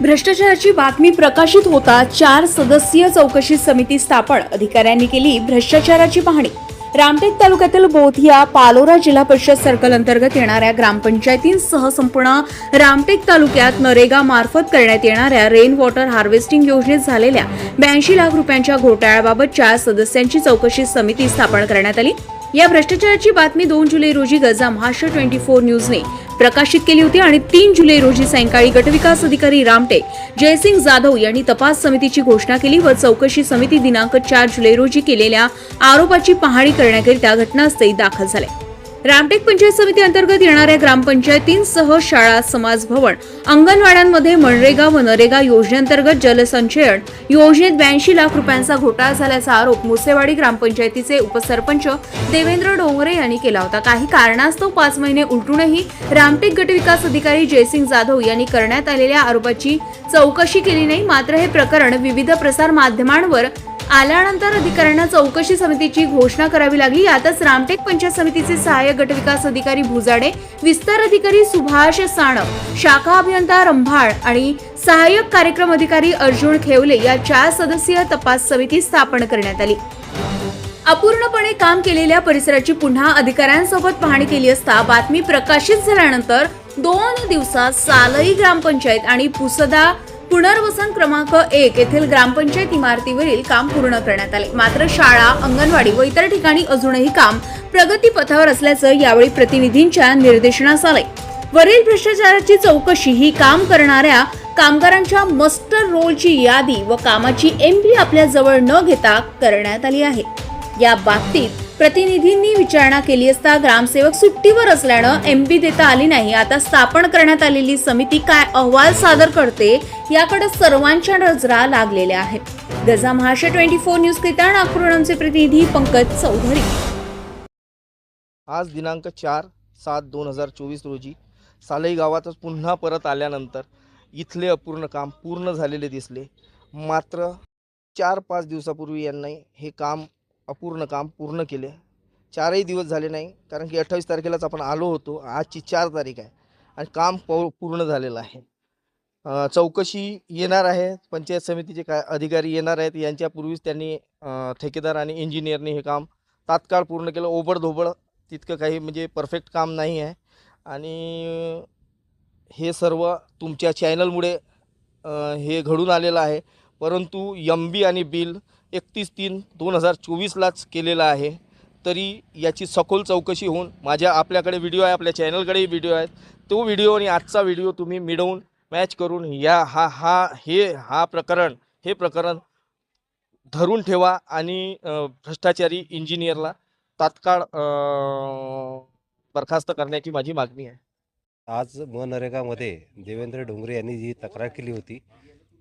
भ्रष्टाचाराची बातमी प्रकाशित होता चार सदस्यीय चौकशी समिती स्थापन अधिकाऱ्यांनी केली भ्रष्टाचाराची पाहणी. रामटेक तालुक्यातील बोधिया पालोरा जिल्हा परिषद सर्कल अंतर्गत येणाऱ्या ग्रामपंचायतींसह संपूर्ण रामटेक तालुक्यात नरेगा मार्फत करण्यात येणाऱ्या रेन वॉटर हार्वेस्टिंग योजनेत झालेल्या ब्याऐंशी लाख रुपयांच्या घोटाळ्याबाबत चार सदस्यांची चौकशी समिती स्थापन करण्यात आली. या भ्रष्टाचाराची बातमी दोन जुलै रोजी गजा महाराष्ट्र ट्वेंटी फोर न्यूजने प्रकाशित केली होती आणि तीन जुलै रोजी सायंकाळी गटविकास अधिकारी रामटे जयसिंग जाधव यांनी तपास समितीची घोषणा केली व चौकशी समिती दिनांक चार जुलै रोजी केलेल्या आरोपाची पाहणी करण्याकरिता घटनास्थळी दाखल झाले. रामटेक पंचायत समिती अंतर्गत येणाऱ्या ग्रामपंचायतींसह शाळा समाज भवन अंगणवाड्यांमध्ये मनरेगा व नरेगा योजनेअंतर्गत जलसंचयन योजनेत ब्याऐंशी लाख रुपयांचा घोटाळा झाल्याचा आरोप मुसेवाडी ग्रामपंचायतीचे उपसरपंच देवेंद्र डोंगरे यांनी केला होता. काही कारणास्तव पाच महिने उलटूनही रामटेक गटविकास अधिकारी जयसिंग जाधव यांनी करण्यात आलेल्या आरोपाची चौकशी केली नाही. मात्र हे प्रकरण विविध प्रसार माध्यमांवर आल्यानंतर अधिकाऱ्यांना चौकशी समितीची घोषणा करावी लागली. यातच रामटेक पंचायत समितीचे सहाय्यक गटविकास अधिकारी भुजाडे विस्तार अधिकारी सुभाष साणव शाखा अभियंता रंभाळ आणि सहाय्यक कार्यक्रम अधिकारी अर्जुन खेवले या चार सदस्यीय तपास समिती स्थापन करण्यात आली. अपूर्णपणे काम केलेल्या परिसराची पुन्हा अधिकाऱ्यांसोबत पाहणी केली असता बातमी प्रकाशित झाल्यानंतर दोन दिवसात सालई ग्रामपंचायत आणि पुसदा पुनर्वसन क्रमांक एक येथील ग्रामपंचायत इमारतीवरील काम पूर्ण करण्यात आले. मात्र शाळा अंगणवाडी व इतर ठिकाणी अजूनही काम प्रगतीपथावर असल्याचं यावेळी प्रतिनिधींच्या निर्देशनास आले वरील भ्रष्टाचाराची चौकशी ही काम करणाऱ्या कामगारांच्या मस्टर रोलची यादी व कामाची एमपी आपल्या जवळ न घेता करण्यात आली आहे. या बाबतीत प्रतिनिधींनी विचारणा केली असता ग्रामसेवक सुट्टीवर असल्यानं एमपी देता आली नाही. आता स्थापन करण्यात आलेली समिती काय अहवाल सादर करते याकडे सर्वांच्या नजरा लागलेल्या आहेत. गजा महाराष्ट्र ट्वेंटी फोर न्यूज करिता नागपूर आमचे प्रतिनिधी पंकज चौधरी. आज दिनांक चार सात दोन हजार चोवीस रोजी सालई गावातच पुन्हा परत आल्यानंतर इथले अपूर्ण काम पूर्ण झालेले दिसले. मात्र चार पाच दिवसापूर्वी यांनी हे काम अपूर्ण काम पूर्ण केले. चारही दिवस झाले नाही कारण की अठ्ठावीस तारखेलाच आपण आलो होतो. आजची चार तारीख आहे आणि काम पौ पूर्ण झालेलं आहे. चौकशी येणार आहे. पंचायत समितीचे काय अधिकारी येणार आहेत. यांच्यापूर्वीच त्यांनी ठेकेदार आणि इंजिनियरने हे काम तात्काळ पूर्ण केलं. ओबडधोबड तितकं काही म्हणजे परफेक्ट काम नाही आहे. आणि हे सर्व तुमच्या चॅनलमुळे हे घडून आलेलं आहे. परंतु यम बी आणि बिल एकतीस तीन दोन हजार चोवीसलाच केलेला आहे. तरी याची सखोल चौकशी होऊन माझ्या आपल्याकडे व्हिडिओ आहे आपल्या चॅनलकडेही व्हिडिओ आहेत. तो व्हिडिओ आणि आजचा व्हिडिओ तुम्ही मिळवून मॅच करून या हा हा हे हा प्रकरण हे प्रकरण धरून ठेवा आणि भ्रष्टाचारी इंजिनियरला तात्काळ बरखास्त करण्याची माझी मागणी आहे. आज मनरेगामध्ये देवेंद्र डोंगरे यांनी जी तक्रार केली होती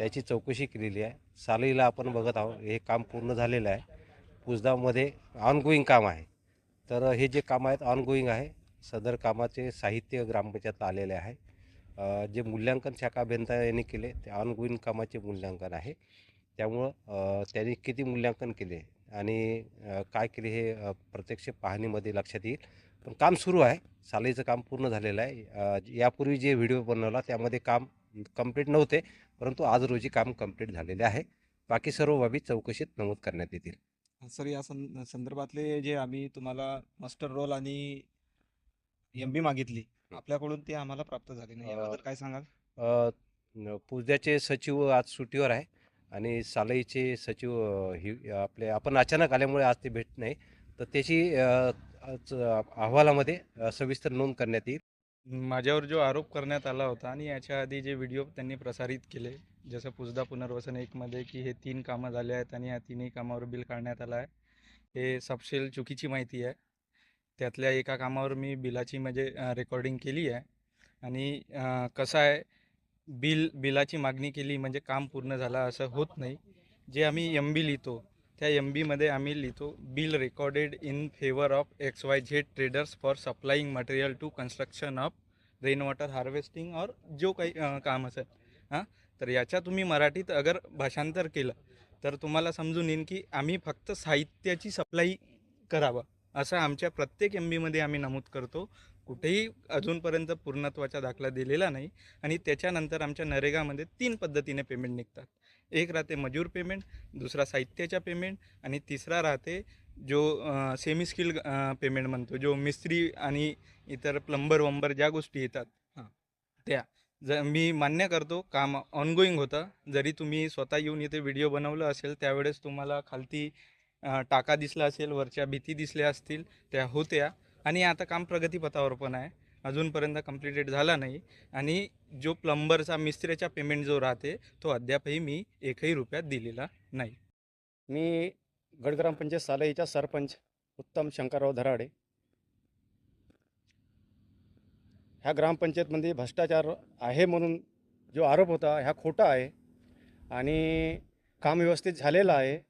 त्याची चौकशी केलेली आहे. सालईला आपण बघत आहोत हे काम पूर्ण झालेलं आहे. पुसदामध्ये ऑनगोईंग काम आहे. तर हे जे काम आहेत ऑनगोईंग आहे. सदर कामाचे साहित्य ग्रामपंचायतला आलेले आहे. जे मूल्यांकन शाखा अभियंता यांनी केले ते ऑनगोईंग कामाचे मूल्यांकन आहे. त्यामुळं त्यांनी किती मूल्यांकन केले आणि काय केले हे प्रत्यक्ष पाहणीमध्ये लक्षात येईल. पण काम सुरू आहे. सालाईचं काम पूर्ण झालेलं आहे. यापूर्वी जे व्हिडिओ बनवला त्यामध्ये काम कंप्लीट नव्हते परंतु आज रोजी काम कंप्लीट झालेले आहे. बाकी सर्व बाबी चौकशीत नमूद करण्यात येतील. सर या सं संदर्भातले जे आम्ही तुम्हाला मास्टर रोल आणि एम बी मागितली आपल्याकडून ते आम्हाला प्राप्त झाले नाही. याबद्दल काय सांगाल? पुसद्याचे सचिव आज सुट्टीवर आहे आणि सालाईचे सचिव ही आपले आपण अचानक आल्यामुळे आज ते भेट नाही. तर त्याची अहवालामध्ये सविस्तर नोंद करण्यात येईल. माझ्यावर जो आरोप करण्यात आला होता आणि याच्या आधी जे व्हिडिओ त्यांनी प्रसारित केले जसं पुसदा पुनर्वसन एकमध्ये की हे तीन कामं झाले आहेत आणि या तिन्ही कामावर बिल काढण्यात आलं आहे हे सपशेल चुकीची माहिती आहे. त्यातल्या एका कामावर मी बिलाची म्हणजे रेकॉर्डिंग केली आहे आणि कसं आहे बिल बिलाची मागणी केली म्हणजे काम पूर्ण झालं असं होत नाही. जे आम्ही एम बी लिहितो त्या एम बीमध्ये आम्ही लिहितो bill recorded in favour of X Y Z traders for supplying material to construction of rain water harvesting और जो काही काम असेल. हां? तर याच्या तुम्ही मराठीत अगर भाषांतर केलं तर तुम्हाला समजून येईन की आम्ही फक्त साहित्याची सप्लाई करावं असं आमच्या प्रत्येक एम बीमध्ये आम्ही नमूद करतो. कुठेही अजूनपर्यंत पूर्णत्वाचा दाखला दिलेला नाही आणि त्याच्यानंतर आमच्या नरेगामध्ये तीन पद्धतीने पेमेंट निघतात. एक राहते मजूर पेमेंट दुसरा साहित्याच्या पेमेंट आणि तिसरा राहते जो सेमी स्किल पेमेंट म्हणतो जो मिस्त्री आणि इतर प्लंबर वंबर ज्या गोष्टी येतात. हां. त्या. ज मी मान्य करतो काम ऑनगोईंग होतं. जरी तुम्ही स्वतः येऊन इथे व्हिडिओ बनवलं असेल त्यावेळेस तुम्हाला खालती टाका दिसला असेल वरच्या भीती दिसल्या असतील त्या होत्या. आणि आता काम प्रगतीपथावर पण आहे. अजूनपर्यंत कम्प्लिटेड झाला नाही. आणि जो प्लंबरचा मिस्त्रीचा पेमेंट जो राहते तो अद्यापही मी एकही रुपयात दिलेला नाही. मी गडग्रामपंचायत सालईचा सरपंच उत्तम शंकरराव धराडे. ह्या ग्रामपंचायतमध्ये भ्रष्टाचार आहे म्हणून जो आरोप होता ह्या खोटा आहे. आणि काम व्यवस्थित झालेलं आहे.